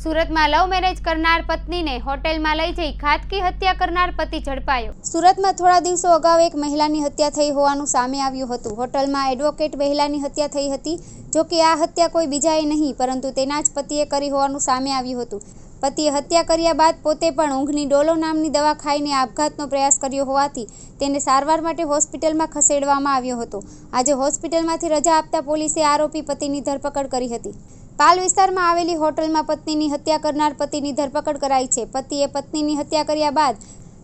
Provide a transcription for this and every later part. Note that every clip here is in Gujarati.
સુરતમાં લવ મેરેજ કરનાર પત્નીને હોટેલમાં લઈ જઈ ઘાતકી હત્યા કરનાર પતિ ઝડપાયો. સુરતમાં થોડા દિવસો અગાઉ એક મહિલાની હત્યા થઈ હોવાનું સામે આવ્યું હતું. હોટલમાં એડવોકેટ મહિલાની હત્યા થઈ હતી, જો કે આ હત્યા કોઈ બીજાએ નહીં, પરંતુ તેના જ પતિએ કરી હોવાનું સામે આવ્યું હતું. પતિએ હત્યા કર્યા બાદ પોતે પણ ઊંઘની ડોલો નામની દવા ખાઈને આપઘાતનો પ્રયાસ કર્યો હોવાથી તેને સારવાર માટે હોસ્પિટલમાં ખસેડવામાં આવ્યો હતો. આજે હોસ્પિટલમાંથી રજા આપતા પોલીસે આરોપી પતિની ધરપકડ કરી હતી. પાલ વિસ્તારમાં આવેલી હોટલમાં પત્નીની હત્યા કરનાર પતિની ધરપકડ કરાઈ છે. પતિએ પત્નીની હત્યા કર્યા બાદ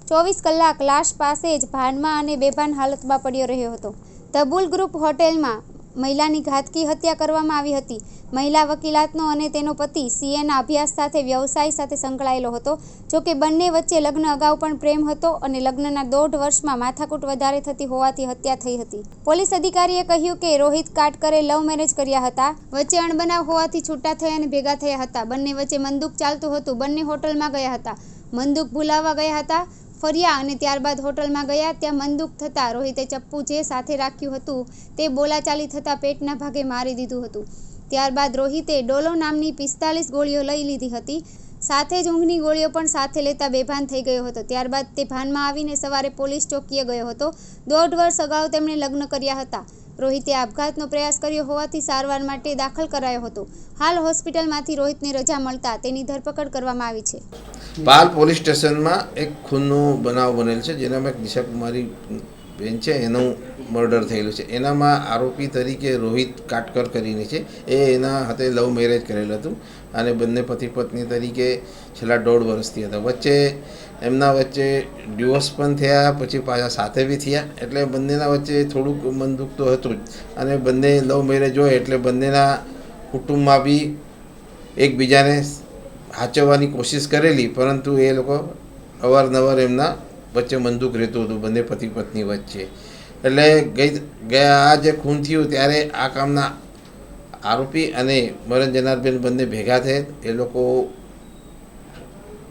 ચોવીસ કલાક લાશ પાસે જ ભાનમાં અને બેભાન હાલતમાં પડ્યો રહ્યો હતો. ધબુલ ગ્રુપ હોટેલમાં મહિલાની ઘાતકી હત્યા કરવામાં આવી હતી. મહિલા વકીલાતનો અને તેનો પતિ સીએના અભ્યાસ સાથે વ્યવસાય સાથે સંકળાયેલો હતો. જોકે બંને વચ્ચે લગ્ન અગાઉ પણ પ્રેમ હતો અને લગ્નના દોઢ વર્ષમાં માથાકૂટ વધારે થતી હોવાથી હત્યા થઈ હતી. પોલીસ અધિકારીએ કહ્યું કે રોહિત કાટકરે લવ મેરેજ કર્યા હતા. વચ્ચે અણબનાવ હોવાથી છૂટા થયા અને ભેગા થયા હતા. બંને વચ્ચે મંદુક ચાલતું હતું. બંને હોટલમાં ગયા હતા. મંદુક ભૂલાવા ગયા હતા. ફર્યા અને ત્યારબાદ હોટલમાં ગયા, ત્યાં મનદુખ થતાં રોહિતે ચપ્પુ જે સાથે રાખ્યું હતું તે બોલાચાલી થતાં પેટના ભાગે મારી દીધું હતું. ત્યારબાદ રોહિતે ડોલો નામની પિસ્તાલીસ ગોળીઓ લઈ લીધી હતી. સાથે જ ઊંઘની ગોળીઓ પણ સાથે લેતા બેભાન થઈ ગયો હતો. ત્યારબાદ તે ભાનમાં આવીને સવારે પોલીસ ચોકીએ ગયો હતો. દોઢ વર્ષ અગાઉ તેમણે લગ્ન કર્યા હતા. રોહિતે આપઘાતનો પ્રયાસ કર્યો હોવાથી સારવાર માટે દાખલ કરાયો હતો. હાલ હોસ્પિટલમાંથી રોહિતને રજા મળતા તેની ધરપકડ કરવામાં આવી છે. પાલ પોલીસ સ્ટેશનમાં એક ખૂનનો બનાવ બનેલ છે, જેનામાં દિશા કુમારી બેન છે, એનું મર્ડર થયેલું છે. એનામાં આરોપી તરીકે રોહિત કાટકર કરીને છે. એ એના હાથે લવ મેરેજ કરેલું હતું અને બંને પતિ પત્ની તરીકે છેલ્લા દોઢ વર્ષથી હતા. વચ્ચે એમના વચ્ચે ડિવોર્સ પણ થયા, પછી પાછા સાથે બી થયા. એટલે બંનેના વચ્ચે થોડુંક મન તો હતું જ. અને બંને લવ મેરેજ હોય એટલે બંનેના કુટુંબમાં બી એકબીજાને હાચવવાની કોશિશ કરેલી. પરંતુ એ લોકો અવારનવાર એમના વચ્ચે મંદુક રહેતું હતું, બંને પતિ પત્ની વચ્ચે. એટલે ગઈ ગયા આ જે ખૂન થયું ત્યારે આ કામના આરોપી અને મરણ જનારબેન બંને ભેગા થયેલ એ લોકો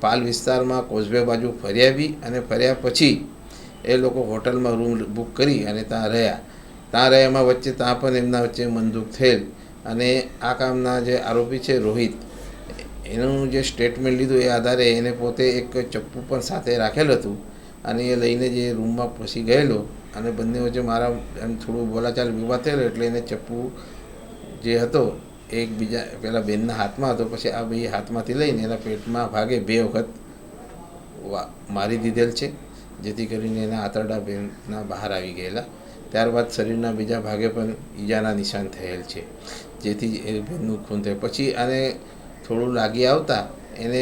પાલ વિસ્તારમાં કોઝવે બાજુ ફર્યા આવી અને ફર્યા પછી એ લોકો હોટલમાં રૂમ બુક કરી અને ત્યાં રહ્યા. ત્યાં રહ્યામાં વચ્ચે ત્યાં પણ એમના વચ્ચે મંદુક થયેલ. અને આ કામના જે આરોપી છે રોહિત, એનું જે સ્ટેટમેન્ટ લીધું એ આધારે એને પોતે એક ચપ્પુ પણ સાથે રાખેલ હતું. અને એ લઈને જે રૂમમાં પછી ગયેલો અને બંને વચ્ચે મારા એમ થોડું બોલાચાલ વિવાદ થયેલો એટલે એને ચપ્પુ જે હતો એકબીજા પેલા બેનના હાથમાં હતો, પછી આ બે હાથમાંથી લઈને એના પેટમાં ભાગે બે વખત મારી દીધેલ છે, જેથી કરીને એના આંતરડા બેનના બહાર આવી ગયેલા. ત્યારબાદ શરીરના બીજા ભાગે પણ ઈજાના નિશાન થયેલ છે, જેથી એ બેનનું ખૂન થયું. પછી આને થોડું લાગી આવતા એને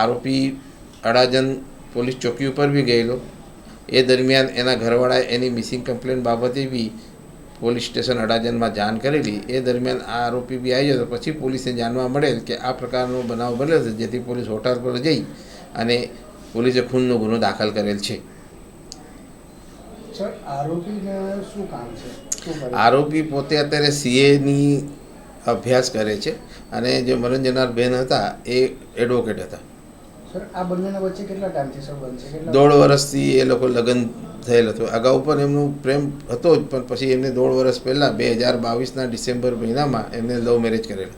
આરોપી અડાજન પોલીસ ચોકી ઉપર બી ગયેલો. એ દરમિયાન એના ઘરવાળાએ એની મિસિંગ કમ્પ્લેન બાબતે બી પોલીસ સ્ટેશન અડાજનમાં જાણ કરેલી. એ દરમિયાન આ આરોપી બી આવી જતો. પછી પોલીસને જાણવા મળેલ કે આ પ્રકારનો બનાવ બનેલો છે જેથી પોલીસ હોટલ પર જઈ અને પોલીસે ખૂનનો ગુનો દાખલ કરેલ છે. શું કામ છે? આરોપી પોતે અત્યારે સીએની અભ્યાસ કરે છે અને જે મરણ જનાર બેન હતા એ એડવોકેટ હતા. દોઢ વર્ષથી એ લોકો લગ્ન થયેલ હતું. અગાઉ પણ એમનું પ્રેમ હતો જ, પણ પછી એમને દોઢ વર્ષ પહેલાં, બે હજાર બાવીસના ડિસેમ્બર મહિનામાં એમને લવ મેરેજ કરેલા.